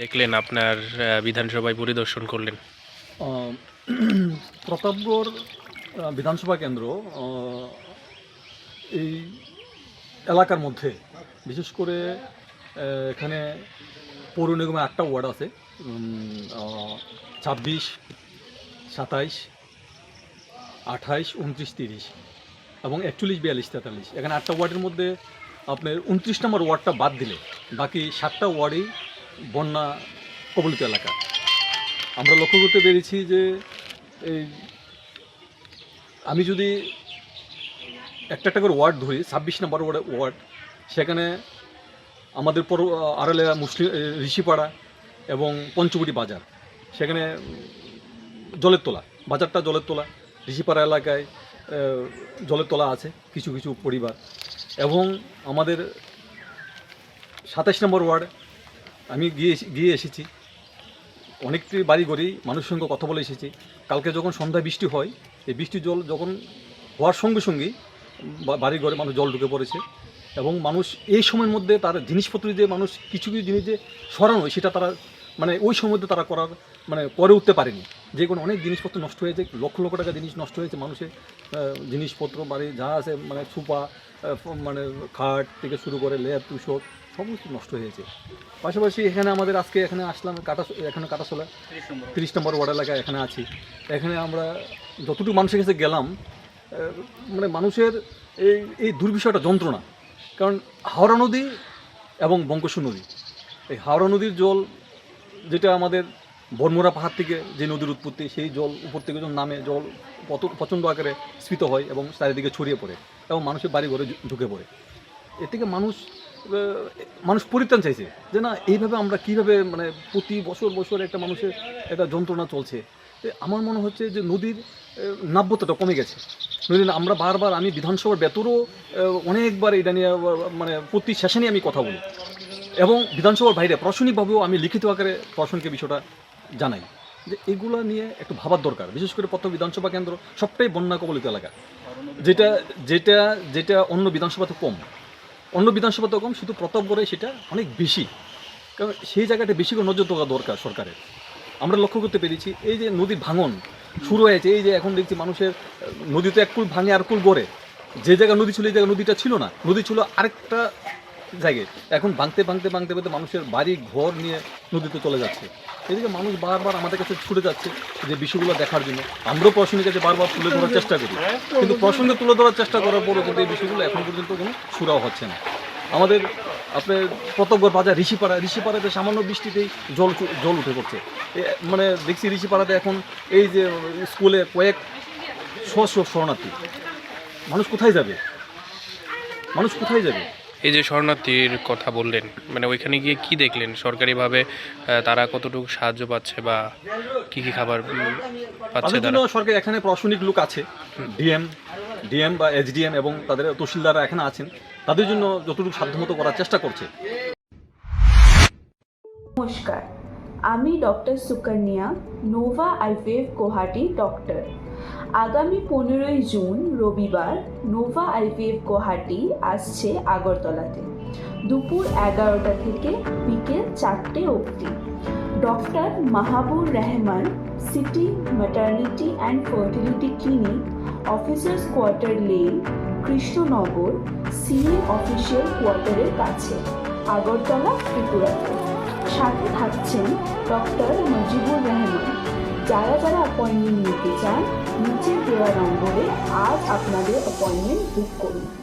দেখলেন আপনার বিধানসভায় পরিদর্শন করলেন? প্রতাপগড় বিধানসভা কেন্দ্র এই এলাকার মধ্যে, বিশেষ করে এখানে পৌর নিগমে আটটা ওয়ার্ড আছে ছাব্বিশ, সাতাইশ, আঠাইশ, উনত্রিশ, তিরিশ এবং একচল্লিশ, বিয়াল্লিশ, তেতাল্লিশ। এখানে আটটা ওয়ার্ডের মধ্যে আপনার উনত্রিশ নম্বর ওয়ার্ডটা বাদ দিলে, বাকি সাতটা ওয়ার্ডই বন্যা কবলিত এলাকা। আমরা লক্ষ্য করতে পেরেছি যে এই আমি যদি একটা একটা করে ওয়ার্ড ধরি, ছাব্বিশ নম্বর ওয়ার্ড ওয়ার্ড, সেখানে আমাদের পর আড়ালে মুসলিম ঋষিপাড়া এবং পঞ্চবটি বাজার। সেখানে জলের তোলা, বাজারটা জলের তোলা, ঋষিপাড়া এলাকায় জলের তোলা আছে, কিছু কিছু পরিবার। এবং আমাদের সাতাশ নম্বর ওয়ার্ড আমি গিয়ে গিয়ে এসেছি। অনেকটি বাড়ি ঘরেই মানুষের সঙ্গে কথা বলে এসেছি। কালকে যখন সন্ধ্যায় বৃষ্টি হয়, এই বৃষ্টির জল যখন হওয়ার সঙ্গে সঙ্গেই বাড়ি ঘরে মানুষ জল ঢুকে পড়েছে এবং মানুষ এই সময়ের মধ্যে তার জিনিসপত্র যে মানুষ কিছু কিছু জিনিস যে সরানো সেটা তারা মানে ওই সময় তারা করার মানে করে উঠতে পারেনি। যে কোনো অনেক জিনিসপত্র নষ্ট হয়েছে লক্ষ লক্ষ টাকা জিনিস নষ্ট হয়েছে মানুষের জিনিসপত্র বাড়ি যা আছে মানে সুপা মানে খাট থেকে শুরু করে লেপ তুষক সমস্ত নষ্ট হয়েছে। পাশাপাশি এখানে আমাদের আজকে এখানে আসলাম কাটা এখানে কাটাশোলা তিরিশ নম্বর ওয়ার্ড। এলাকা এখানে আছি। এখানে আমরা যতটুকু মানুষের কাছে গেলাম মানে মানুষের এই এই দুর্বিষয়টা যন্ত্রণা। কারণ হাওড়া নদী এবং বঙ্কোশ্বর নদী। এই হাওড়া নদীর জল যেটা আমাদের বর্মরা পাহাড় থেকে যে নদীর উৎপত্তি সেই জল উপর থেকে যখন নামে জল কত প্রচণ্ড আকারে স্ফীত হয় এবং চারিদিকে ছড়িয়ে পড়ে এবং মানুষের বাড়ি ঘরে ঢুকে পড়ে। এর থেকে মানুষ মানুষ পরিত্রাণ চাইছে যে না এইভাবে আমরা কীভাবে মানে প্রতি বছর বছর একটা মানুষের একটা যন্ত্রণা চলছে। আমার মনে হচ্ছে যে নদীর নাব্যতাটা কমে গেছে। নদীর আমরা বারবার আমি বিধানসভার ভেতরও আহ, অনেকবার এটা নিয়ে মানে প্রতি সেশনে আমি কথা বলি। এবং বিধানসভার বাইরে প্রশাসনিকভাবেও আমি লিখিত আকারে প্রশাসনকে বিষয়টা জানাই যে এগুলো নিয়ে একটু ভাবার দরকার। বিশেষ করে প্রথম বিধানসভা কেন্দ্র সবটাই বন্যা কবলিত এলাকা। যেটা যেটা যেটা অন্য বিধানসভাতে কম। অন্য বিধানসভাতে কম, শুধু প্রতাপগড়ে সেটা অনেক বেশি। কারণ সেই জায়গাটা বেশি করে নজর দেওয়া দরকার সরকারের। আমরা লক্ষ্য করতে পেরেছি, এই যে নদীর ভাঙন শুরু হয়েছে, এই যে এখন দেখছি মানুষের নদীতে এক কুল ভাঙে আর কুল গড়ে। যে জায়গায় নদী ছিল, এই জায়গায় নদীটা ছিল না। নদী ছিল আরেকটা জায়গায় এখন ভাঙতে ভাঙতে ভাঙতে ভাঙতে মানুষের বাড়ি ঘর নিয়ে নদীতে চলে যাচ্ছে। এদিকে মানুষ বারবার আমাদের কাছে ছুটে যাচ্ছে যে বিষয়গুলো দেখার জন্য। আমরাও প্রশাসনের কাছে বারবার তুলে ধরার চেষ্টা করি। কিন্তু প্রসঙ্গে তুলে ধরার চেষ্টা করার পরও কিন্তু এই বিষয়গুলো এখন পর্যন্ত কোনো সুরাও হচ্ছে না। আমাদের আপনার প্রতাপগড় বাজার ঋষিপাড়া ঋষিপাড়াতে সামান্য বৃষ্টিতেই জল জল উঠে পড়ছে। মানে দেখছি ঋষিপাড়াতে এখন এই যে স্কুলে কয়েক শশ শরণার্থী। মানুষ কোথায় যাবে? মানুষ কোথায় যাবে? এই যে শরণার্থীর কথা বললেন মানে ওইখানে গিয়ে কি দেখলেন? সরকারিভাবে তারা কতটুকু সাহায্য পাচ্ছে বা কি কি খাবার পাচ্ছে তাদের জন্য তারা? সরকার এখানে প্রশাসনিক লোক আছে ডিএম ডিএম বা এইচডিএম এবং তাদের তহসিলদাররা এখানে আছেন। তাদের জন্য যতটুকু সাধ্যমতো করার চেষ্টা করছে। নমস্কার আমি doctor Sukanya Nova IVF Guwahati doctor. আগামী পনেরোই জুন, রবিবার, নোভা আইভিএফ গুয়াহাটি আসছে আগরতলাতে। দুপুর এগারোটা থেকে বিকেল চারটে অবধি। Doctor Mahabur Rahman, city maternity and fertility clinic, officers quarter lane, Krishnanagar, CA official কোয়ার্টারের কাছে। আগরতলা, ত্রিপুরাতে। সাথে থাকছেন ডক্টর মজিবুর রহমান। যারা যারা অ্যাপয়েন্টমেন্ট নিতে চান নিচে দেওয়া নম্বরে আজ আপনাদের অ্যাপয়েন্টমেন্ট বুক করুন।